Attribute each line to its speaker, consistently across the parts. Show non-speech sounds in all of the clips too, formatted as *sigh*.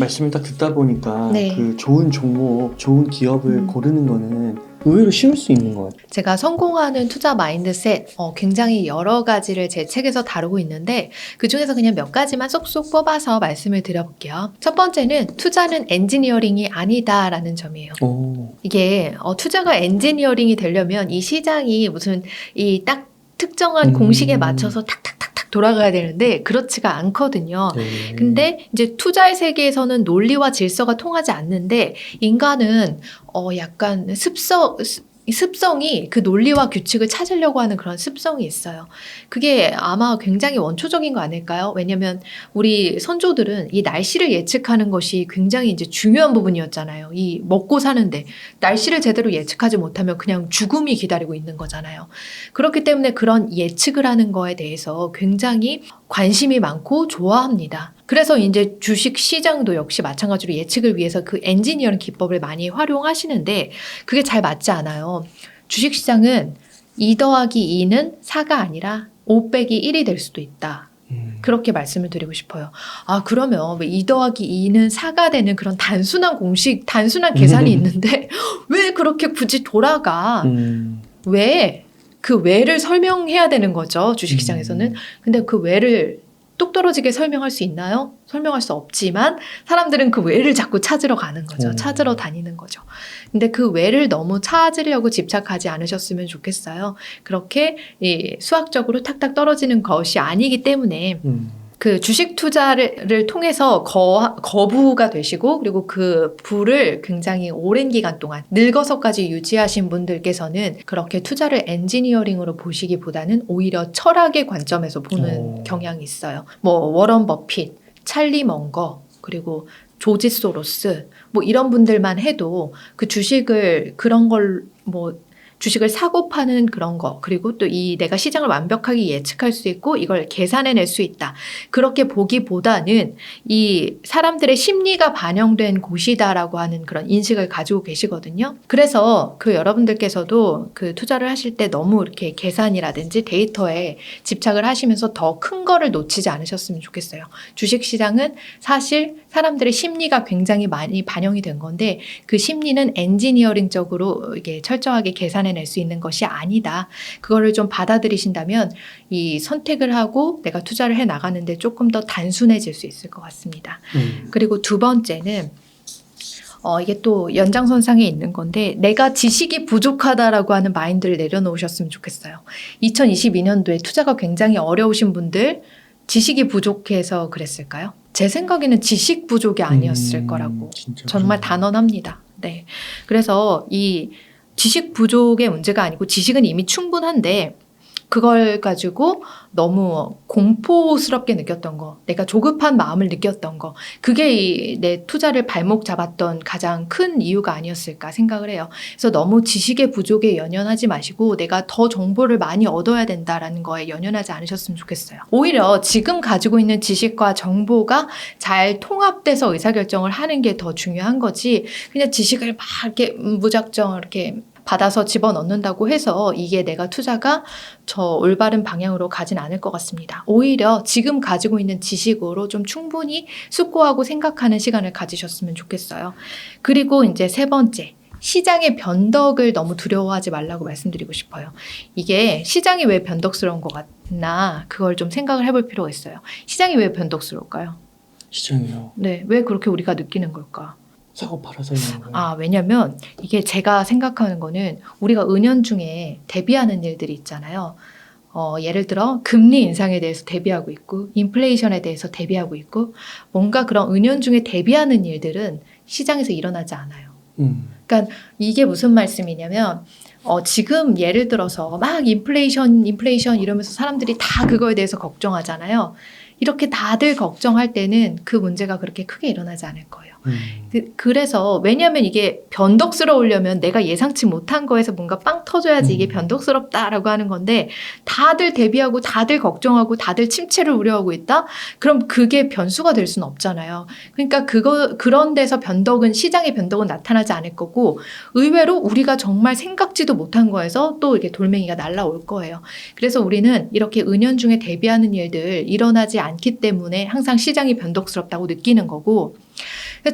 Speaker 1: 말씀을 딱 듣다 보니까
Speaker 2: 네.
Speaker 1: 그 좋은 종목, 좋은 기업을
Speaker 2: 음.
Speaker 1: 고르는 거는 의외로 쉬울 수 있는 것 같아요.
Speaker 2: 제가 성공하는 투자 마인드셋 어, 굉장히 여러 가지를 제 책에서 다루고 있는데 그 중에서 그냥 몇 가지만 쏙쏙 뽑아서 말씀을 드려볼게요. 첫 번째는 투자는 엔지니어링이 아니다라는 점이에요.
Speaker 1: 오.
Speaker 2: 이게 어, 투자가 엔지니어링이 되려면 이 시장이 무슨 이 딱 특정한
Speaker 1: 음.
Speaker 2: 공식에 맞춰서 탁탁탁탁 돌아가야 되는데 그렇지가 않거든요.
Speaker 1: 네.
Speaker 2: 근데 이제 투자의 세계에서는 논리와 질서가 통하지 않는데 인간은 어 약간 습성 습- 이 습성이 그 논리와 규칙을 찾으려고 하는 그런 습성이 있어요. 그게 아마 굉장히 원초적인 거 아닐까요? 왜냐면 우리 선조들은 이 날씨를 예측하는 것이 굉장히 이제 중요한 부분이었잖아요. 이 먹고 사는데 날씨를 제대로 예측하지 못하면 그냥 죽음이 기다리고 있는 거잖아요. 그렇기 때문에 그런 예측을 하는 거에 대해서 굉장히 관심이 많고 좋아합니다. 그래서 이제 주식 시장도 역시 마찬가지로 예측을 위해서 그 엔지니어링 기법을 많이 활용하시는데 그게 잘 맞지 않아요. 주식 시장은 2 더하기 2는 4가 아니라 5 빼기 1이 될 수도 있다.
Speaker 1: 음.
Speaker 2: 그렇게 말씀을 드리고 싶어요. 아, 그러면 왜2 더하기 2는 4가 되는 그런 단순한 공식, 단순한 계산이 *laughs* 있는데 왜 그렇게 굳이 돌아가?
Speaker 1: 음.
Speaker 2: 왜? 그 왜를 설명해야 되는 거죠. 주식시장에서는.
Speaker 1: 음.
Speaker 2: 근데 그 왜를 똑 떨어지게 설명할 수 있나요? 설명할 수 없지만 사람들은 그 왜를 자꾸 찾으러 가는 거죠.
Speaker 1: 음.
Speaker 2: 찾으러 다니는 거죠. 근데 그 왜를 너무 찾으려고 집착하지 않으셨으면 좋겠어요. 그렇게 이 수학적으로 탁탁 떨어지는 것이 아니기 때문에
Speaker 1: 음.
Speaker 2: 그 주식 투자를 통해서 거, 거부가 되시고 그리고 그 부를 굉장히 오랜 기간 동안 늙어서까지 유지하신 분들께서는 그렇게 투자를 엔지니어링으로 보시기보다는 오히려 철학의 관점에서 보는
Speaker 1: 오.
Speaker 2: 경향이 있어요. 뭐 워런 버핏, 찰리 멍거 그리고 조지 소로스 뭐 이런 분들만 해도 그 주식을 그런 걸 뭐 주식을 사고 파는 그런 거 그리고 또 이 내가 시장을 완벽하게 예측할 수 있고 이걸 계산해낼 수 있다 그렇게 보기보다는 이 사람들의 심리가 반영된 곳이다라고 하는 그런 인식을 가지고 계시거든요. 그래서 그 여러분들께서도 그 투자를 하실 때 너무 이렇게 계산이라든지 데이터에 집착을 하시면서 더 큰 거를 놓치지 않으셨으면 좋겠어요. 주식 시장은 사실 사람들의 심리가 굉장히 많이 반영이 된 건데 그 심리는 엔지니어링적으로 이게 철저하게 계산해 낼 수 있는 것이 아니다. 그거를 좀 받아들이신다면 이 선택을 하고 내가 투자를 해 나가는데 조금 더 단순해질 수 있을 것 같습니다.
Speaker 1: 음.
Speaker 2: 그리고 두 번째는 어, 이게 또 연장선상에 있는 건데 내가 지식이 부족하다라고 하는 마인드를 내려놓으셨으면 좋겠어요. 2022년도에 투자가 굉장히 어려우신 분들 지식이 부족해서 그랬을까요? 제 생각에는 지식 부족이 아니었을
Speaker 1: 음,
Speaker 2: 거라고 정말. 단언합니다. 네. 그래서 이 지식 부족의 문제가 아니고 지식은 이미 충분한데 그걸 가지고 너무 공포스럽게 느꼈던 거, 내가 조급한 마음을 느꼈던 거, 그게 이 내 투자를 발목 잡았던 가장 큰 이유가 아니었을까 생각을 해요. 그래서 너무 지식의 부족에 연연하지 마시고 내가 더 정보를 많이 얻어야 된다라는 거에 연연하지 않으셨으면 좋겠어요. 오히려 지금 가지고 있는 지식과 정보가 잘 통합돼서 의사결정을 하는 게 더 중요한 거지, 그냥 지식을 막 이렇게 무작정 이렇게 받아서 집어넣는다고 해서 이게 내가 투자가 저 올바른 방향으로 가진 않을 것 같습니다. 오히려 지금 가지고 있는 지식으로 좀 충분히 숙고하고 생각하는 시간을 가지셨으면 좋겠어요. 그리고 이제 세 번째. 시장의 변덕을 너무 두려워하지 말라고 말씀드리고 싶어요. 이게 시장이 왜 변덕스러운 것 같나 그걸 좀 생각을 해볼 필요가 있어요. 시장이 왜 변덕스러울까요?
Speaker 1: 시장이요.
Speaker 2: 네, 왜 그렇게 우리가 느끼는 걸까?
Speaker 1: 사고 팔아서 있는 거예요.
Speaker 2: 아, 왜냐면 이게 제가 생각하는 거는 우리가 은연중에 대비하는 일들이 있잖아요. 어, 예를 들어 금리 인상에 대해서 대비하고 있고 인플레이션에 대해서 대비하고 있고 뭔가 그런 은연중에 대비하는 일들은 시장에서 일어나지 않아요.
Speaker 1: 음.
Speaker 2: 이게 무슨 말씀이냐면 어, 지금 예를 들어서 막 인플레이션, 인플레이션 이러면서 사람들이 다 그거에 대해서 걱정하잖아요. 이렇게 다들 걱정할 때는 그 문제가 그렇게 크게 일어나지 않을 거예요.
Speaker 1: 음.
Speaker 2: 그- 그래서 왜냐하면 이게 변덕스러우려면 내가 예상치 못한 거에서 뭔가 빵 터져야지 이게
Speaker 1: 음.
Speaker 2: 변덕스럽다라고 하는 건데 다들 대비하고 다들 걱정하고 다들 침체를 우려하고 있다. 그럼 그게 변수가 될 수는 없잖아요. 그러니까 그거 그런 데서 변덕은 시장의 변덕은 나타나지 않을 거고 의외로 우리가 정말 생각지도 못한 거에서 또 이게 돌멩이가 날라올 거예요. 그래서 우리는 이렇게 은연중에 대비하는 일들 일어나지 않기 때문에 항상 시장이 변덕스럽다고 느끼는 거고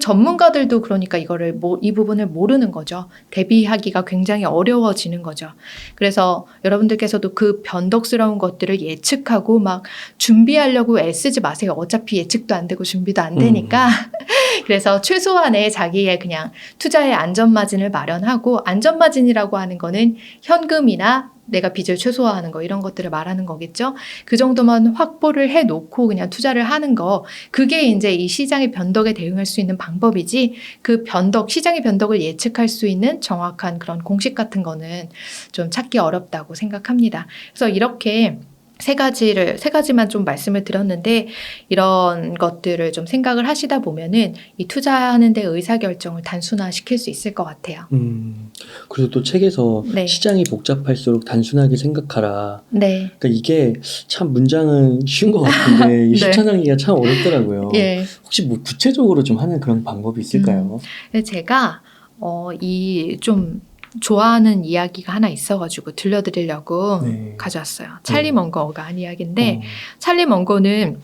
Speaker 2: 전문가들도 그러니까 이거를 모, 이 부분을 모르는 거죠. 대비하기가 굉장히 어려워지는 거죠. 그래서 여러분들께서도 그 변덕스러운 것들을 예측하고 막 준비하려고 애쓰지 마세요. 어차피 예측도 안 되고 준비도 안 되니까. *laughs* 그래서 최소한의 자기의 그냥 투자의 안전마진을 마련하고 안전마진이라고 하는 거는 현금이나 내가 빚을 최소화하는 거 이런 것들을 말하는 거겠죠. 그 정도만 확보를 해 놓고 그냥 투자를 하는 거 그게 이제 이 시장의 변덕에 대응할 수 있는 방법이지 그 변덕 시장의 변덕을 예측할 수 있는 정확한 그런 공식 같은 거는 좀 찾기 어렵다고 생각합니다. 그래서 이렇게 세 가지를 세 가지만 좀 말씀을 드렸는데 이런 것들을 좀 생각을 하시다 보면은 이 투자하는 데 의사 결정을 단순화 시킬 수 있을 것 같아요.
Speaker 1: 음, 그리고 또 책에서
Speaker 2: 네.
Speaker 1: 시장이 복잡할수록 단순하게 생각하라.
Speaker 2: 네,
Speaker 1: 그러니까 이게 참 문장은 쉬운 것 같은데 *laughs* 이
Speaker 2: 네.
Speaker 1: 실천하기가 참 어렵더라고요.
Speaker 2: 예.
Speaker 1: 혹시 뭐 구체적으로 좀 하는 그런 방법이 있을까요?
Speaker 2: 근데 제가 어, 이좀 좋아하는 이야기가 하나 있어가지고 들려드리려고
Speaker 1: 네.
Speaker 2: 가져왔어요. 찰리
Speaker 1: 네.
Speaker 2: 먼거가 한 이야기인데
Speaker 1: 어,
Speaker 2: 찰리 먼거는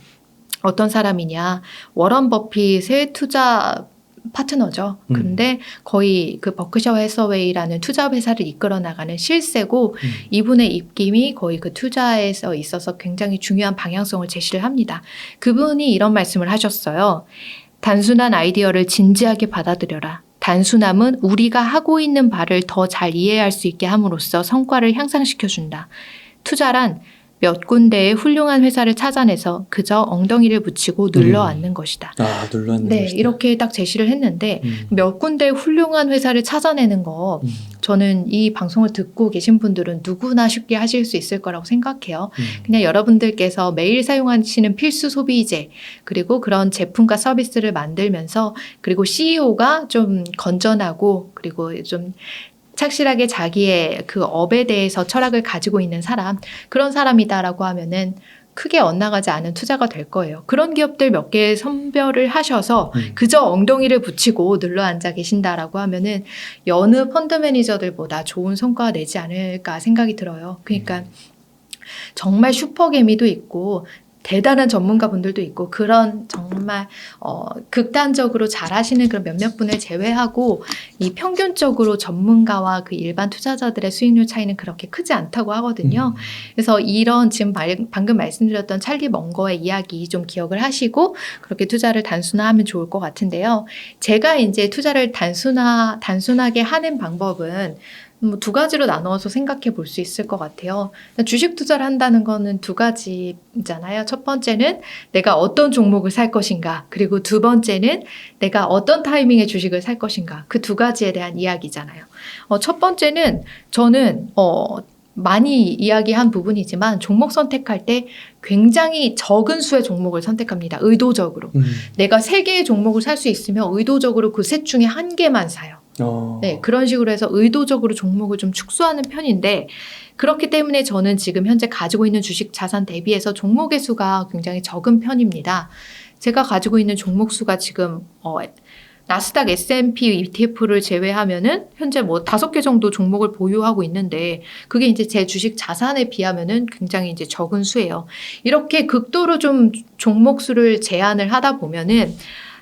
Speaker 2: 어떤 사람이냐 워런 버핏의 투자 파트너죠.
Speaker 1: 음.
Speaker 2: 근데 거의 그 버크셔 해서웨이라는 투자 회사를 이끌어 나가는 실세고
Speaker 1: 음.
Speaker 2: 이분의 입김이 거의 그 투자에서 있어서 굉장히 중요한 방향성을 제시를 합니다. 그분이 이런 말씀을 하셨어요. 단순한 아이디어를 진지하게 받아들여라. 단순함은 우리가 하고 있는 바를 더 잘 이해할 수 있게 함으로써 성과를 향상시켜준다. 투자란 몇 군데의 훌륭한 회사를 찾아내서 그저 엉덩이를 붙이고 눌러
Speaker 1: 음.
Speaker 2: 앉는 것이다.
Speaker 1: 아 눌러 앉는
Speaker 2: 네,
Speaker 1: 것이다.
Speaker 2: 이렇게 딱 제시를 했는데
Speaker 1: 음,
Speaker 2: 몇 군데 훌륭한 회사를 찾아내는 거
Speaker 1: 음,
Speaker 2: 저는 이 방송을 듣고 계신 분들은 누구나 쉽게 하실 수 있을 거라고 생각해요.
Speaker 1: 음.
Speaker 2: 그냥 여러분들께서 매일 사용하시는 필수 소비재, 그리고 그런 제품과 서비스를 만들면서, 그리고 CEO가 좀 건전하고, 그리고 좀 착실하게 자기의 그 업에 대해서 철학을 가지고 있는 사람, 그런 사람이다라고 하면은 크게 엇나가지 않은 투자가 될 거예요. 그런 기업들 몇 개 선별을 하셔서
Speaker 1: 음.
Speaker 2: 그저 엉덩이를 붙이고 눌러 앉아 계신다라고 하면은 여느 펀드 매니저들보다 좋은 성과가 내지 않을까 생각이 들어요. 그러니까 정말 슈퍼개미도 있고 대단한 전문가분들도 있고 그런 정말 어, 극단적으로 잘하시는 그런 몇몇 분을 제외하고 이 평균적으로 전문가와 그 일반 투자자들의 수익률 차이는 그렇게 크지 않다고 하거든요.
Speaker 1: 음.
Speaker 2: 그래서 이런 지금 말- 방금 말씀드렸던 찰리 먼거의 이야기 좀 기억을 하시고 그렇게 투자를 단순화하면 좋을 것 같은데요. 제가 이제 투자를 단순화 단순하게 하는 방법은 뭐 두 가지로 나누어서 생각해 볼 수 있을 것 같아요. 주식 투자를 한다는 거는 두 가지잖아요. 첫 번째는 내가 어떤 종목을 살 것인가, 그리고 두 번째는 내가 어떤 타이밍에 주식을 살 것인가. 그 두 가지에 대한 이야기잖아요. 어, 첫 번째는 저는 어, 많이 이야기한 부분이지만 종목 선택할 때 굉장히 적은 수의 종목을 선택합니다. 의도적으로.
Speaker 1: 음.
Speaker 2: 내가 세 개의 종목을 살 수 있으면 의도적으로 그 셋 중에 한 개만 사요.
Speaker 1: 어.
Speaker 2: 네, 그런 식으로 해서 의도적으로 종목을 좀 축소하는 편인데 그렇기 때문에 저는 지금 현재 가지고 있는 주식 자산 대비해서 종목의 수가 굉장히 적은 편입니다. 제가 가지고 있는 종목 수가 지금 어, 나스닥 S&P ETF를 제외하면은 현재 뭐 다섯 개 정도 종목을 보유하고 있는데 그게 이제 제 주식 자산에 비하면은 굉장히 이제 적은 수예요. 이렇게 극도로 좀 종목 수를 제한을 하다 보면은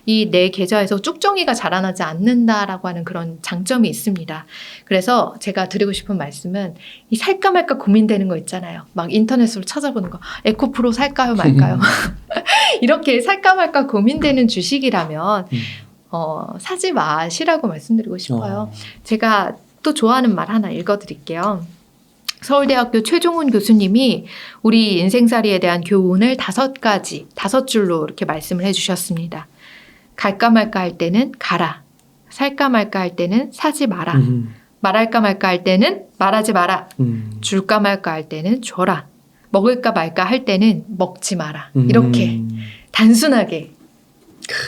Speaker 2: 이 내 계좌에서 쭉정이가 자라나지 않는다라고 하는 그런 장점이 있습니다. 그래서 제가 드리고 싶은 말씀은 이 살까 말까 고민되는 거 있잖아요. 막 인터넷으로 찾아보는 거. 에코프로 살까요 말까요? *laughs* *laughs* 이렇게 살까 말까 고민되는 주식이라면
Speaker 1: 음.
Speaker 2: 어, 사지 마시라고 말씀드리고 싶어요.
Speaker 1: 어.
Speaker 2: 제가 또 좋아하는 말 하나 읽어드릴게요. 서울대학교 최종훈 교수님이 우리 인생살이에 대한 교훈을 다섯 가지, 다섯 줄로 이렇게 말씀을 해주셨습니다. 갈까 말까 할 때는 가라. 살까 말까 할 때는 사지 마라.
Speaker 1: 음.
Speaker 2: 말할까 말까 할 때는 말하지 마라.
Speaker 1: 음.
Speaker 2: 줄까 말까 할 때는 줘라. 먹을까 말까 할 때는 먹지 마라.
Speaker 1: 음.
Speaker 2: 이렇게 단순하게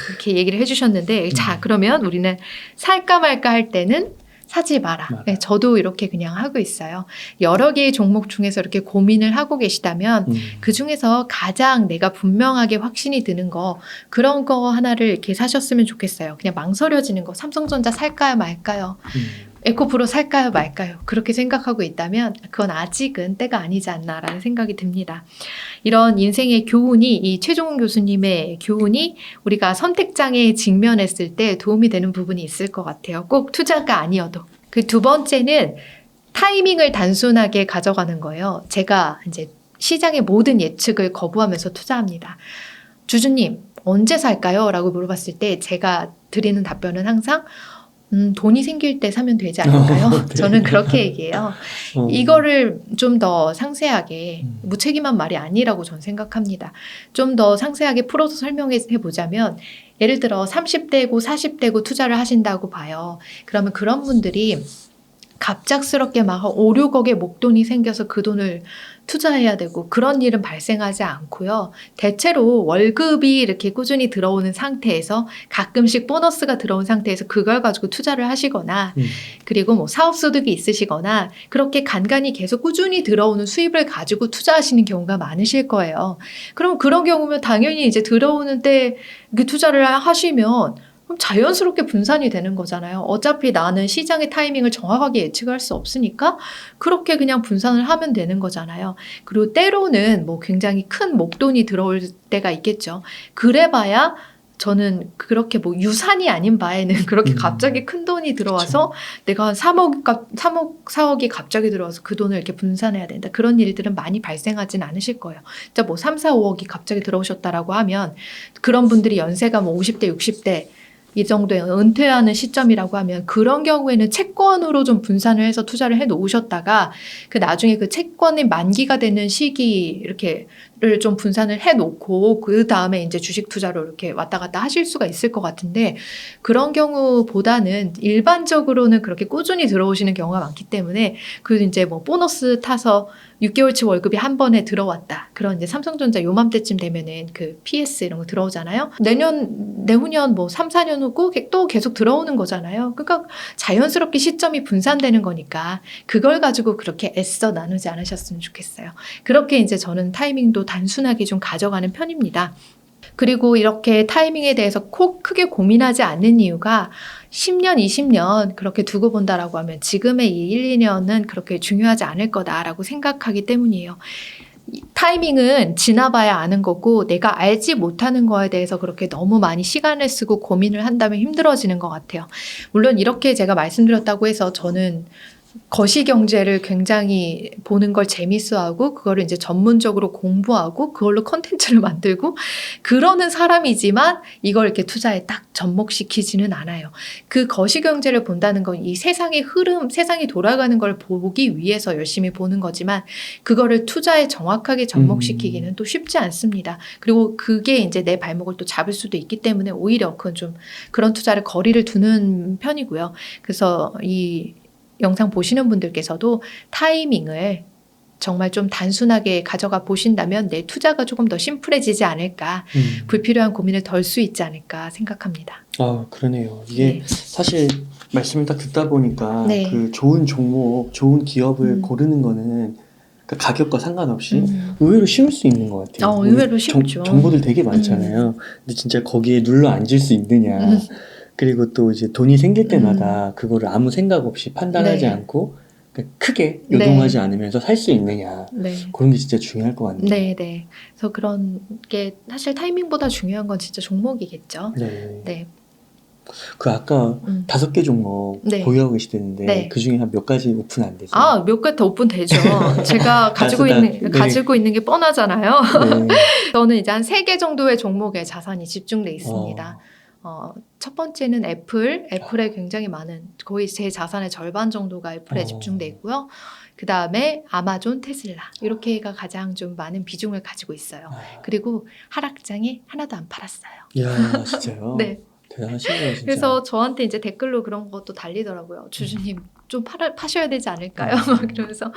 Speaker 2: 이렇게 얘기를 해주셨는데
Speaker 1: 음.
Speaker 2: 자 그러면 우리는 살까 말까 할 때는 사지 마라. 네, 저도 이렇게 그냥 하고 있어요. 여러 개의 종목 중에서 이렇게 고민을 하고 계시다면
Speaker 1: 음.
Speaker 2: 그 중에서 가장 내가 분명하게 확신이 드는 거 그런 거 하나를 이렇게 사셨으면 좋겠어요. 그냥 망설여지는 거 삼성전자 살까요 말까요?
Speaker 1: 음.
Speaker 2: 에코프로 살까요 말까요? 그렇게 생각하고 있다면 그건 아직은 때가 아니지 않나라는 생각이 듭니다. 이런 인생의 교훈이 이 최종훈 교수님의 교훈이 우리가 선택장에 직면했을 때 도움이 되는 부분이 있을 것 같아요. 꼭 투자가 아니어도. 그 두 번째는 타이밍을 단순하게 가져가는 거예요. 제가 이제 시장의 모든 예측을 거부하면서 투자합니다. 주주님, 언제 살까요? 라고 물어봤을 때 제가 드리는 답변은 항상 음, 돈이 생길 때 사면 되지 않을까요?
Speaker 1: 어, 네.
Speaker 2: 저는 그렇게 얘기해요.
Speaker 1: 어.
Speaker 2: 이거를 좀 더 상세하게
Speaker 1: 음.
Speaker 2: 무책임한 말이 아니라고 저는 생각합니다. 좀 더 상세하게 풀어서 설명해 보자면 예를 들어 30대고 40대고 투자를 하신다고 봐요. 그러면 그런 분들이 갑작스럽게 막 5, 6억의 목돈이 생겨서 그 돈을 투자해야 되고 그런 일은 발생하지 않고요. 대체로 월급이 이렇게 꾸준히 들어오는 상태에서 가끔씩 보너스가 들어온 상태에서 그걸 가지고 투자를 하시거나
Speaker 1: 음.
Speaker 2: 그리고 뭐 사업 소득이 있으시거나 그렇게 간간히 계속 꾸준히 들어오는 수입을 가지고 투자하시는 경우가 많으실 거예요. 그럼 그런 경우면 당연히 이제 들어오는 때 이렇게 투자를 하시면 그럼 자연스럽게 분산이 되는 거잖아요. 어차피 나는 시장의 타이밍을 정확하게 예측할 수 없으니까 그렇게 그냥 분산을 하면 되는 거잖아요. 그리고 때로는 뭐 굉장히 큰 목돈이 들어올 때가 있겠죠. 그래봐야 저는 그렇게 뭐 유산이 아닌 바에는 *laughs* 그렇게
Speaker 1: 음.
Speaker 2: 갑자기 큰 돈이 들어와서 내가 한 3억, 값, 3억, 4억이 갑자기 들어와서 그 돈을 이렇게 분산해야 된다. 그런 일들은 많이 발생하진 않으실 거예요. 진짜 뭐 3, 4, 5억이 갑자기 들어오셨다라고 하면 그런 분들이 연세가 뭐 50대, 60대 이 정도에 은퇴하는 시점이라고 하면 그런 경우에는 채권으로 좀 분산을 해서 투자를 해 놓으셨다가 그 나중에 그 채권의 만기가 되는 시기 이렇게를 좀 분산을 해 놓고 그 다음에 이제 주식 투자로 이렇게 왔다 갔다 하실 수가 있을 것 같은데 그런 경우보다는 일반적으로는 그렇게 꾸준히 들어오시는 경우가 많기 때문에 그 이제 뭐 보너스 타서 6개월치 월급이 한 번에 들어왔다. 그런 이제 삼성전자 요맘때쯤 되면은 그 PS 이런 거 들어오잖아요. 내년, 내후년 뭐 3, 4년 후고 또 계속 들어오는 거잖아요. 그러니까 자연스럽게 시점이 분산되는 거니까 그걸 가지고 그렇게 애써 나누지 않으셨으면 좋겠어요. 그렇게 이제 저는 타이밍도 단순하게 좀 가져가는 편입니다. 그리고 이렇게 타이밍에 대해서 콕 크게 고민하지 않는 이유가 10년, 20년 그렇게 두고 본다라고 하면 지금의 이 1, 2년은 그렇게 중요하지 않을 거다라고 생각하기 때문이에요. 이 타이밍은 지나봐야 아는 거고 내가 알지 못하는 거에 대해서 그렇게 너무 많이 시간을 쓰고 고민을 한다면 힘들어지는 것 같아요. 물론 이렇게 제가 말씀드렸다고 해서 저는 거시 경제를 굉장히 보는 걸 재밌어하고 그거를 이제 전문적으로 공부하고 그걸로 컨텐츠를 *laughs* 만들고 그러는 사람이지만 이걸 이렇게 투자에 딱 접목시키지는 않아요. 그 거시 경제를 본다는 건 이 세상의 흐름, 세상이 돌아가는 걸 보기 위해서 열심히 보는 거지만 그거를 투자에 정확하게 접목시키기는 또 쉽지 않습니다. 그리고 그게 이제 내 발목을 또 잡을 수도 있기 때문에 오히려 그건 좀 그런 투자를 거리를 두는 편이고요. 그래서 이 영상 보시는 분들께서도 타이밍을 정말 좀 단순하게 가져가 보신다면 내 투자가 조금 더 심플해지지 않을까,
Speaker 1: 음.
Speaker 2: 불필요한 고민을 덜 수 있지 않을까 생각합니다.
Speaker 1: 아 그러네요. 이게
Speaker 2: 네.
Speaker 1: 사실 말씀을 딱 듣다 보니까
Speaker 2: 네.
Speaker 1: 그 좋은 종목, 좋은 기업을
Speaker 2: 음.
Speaker 1: 고르는 거는 그 가격과 상관없이
Speaker 2: 음.
Speaker 1: 의외로 쉬울 수 있는 것 같아요.
Speaker 2: 어, 의외로
Speaker 1: 정-
Speaker 2: 쉽죠.
Speaker 1: 정보들 되게 많잖아요. 근데 진짜 거기에 눌러 앉을 수 있느냐.
Speaker 2: 음.
Speaker 1: 그리고 또 이제 돈이 생길 때마다 그거를 아무 생각 없이 판단하지
Speaker 2: 네.
Speaker 1: 않고 그러니까 크게
Speaker 2: 네.
Speaker 1: 요동하지 않으면서 살 수 있느냐.
Speaker 2: 네.
Speaker 1: 그런 게 진짜 중요할 것 같네요.
Speaker 2: 네, 네. 그래서 그런 게 사실 타이밍보다 중요한 건 진짜 종목이겠죠.
Speaker 1: 네.
Speaker 2: 네.
Speaker 1: 그 아까
Speaker 2: 음.
Speaker 1: 다섯 개 종목
Speaker 2: 네.
Speaker 1: 보유하고 계시던데
Speaker 2: 네.
Speaker 1: 그 중에 한 몇 가지 오픈 안 되죠?
Speaker 2: 아, 몇개더 오픈 되죠. *laughs* 제가 가지고 있는,
Speaker 1: 네.
Speaker 2: 가지고 있는 게 뻔하잖아요.
Speaker 1: 네. *laughs*
Speaker 2: 저는 이제 한 세 개 정도의 종목에 자산이 집중돼 있습니다. 어, 첫 번째는 애플, 애플에 굉장히 많은 거의 제 자산의 절반 정도가 애플에
Speaker 1: 어.
Speaker 2: 집중돼 있고요. 그 다음에 아마존, 테슬라 이렇게가 가장 좀 많은 비중을 가지고 있어요.
Speaker 1: 아,
Speaker 2: 그리고 하락장이 하나도 안 팔았어요.
Speaker 1: 이야 *laughs* 진짜요?
Speaker 2: 네.
Speaker 1: 대단하시네요 진짜.
Speaker 2: 그래서 저한테 이제 댓글로 그런 것도 달리더라고요. 주주님 좀 팔아, 파셔야 되지 않을까요?
Speaker 1: 음. *laughs*
Speaker 2: 막 이러면서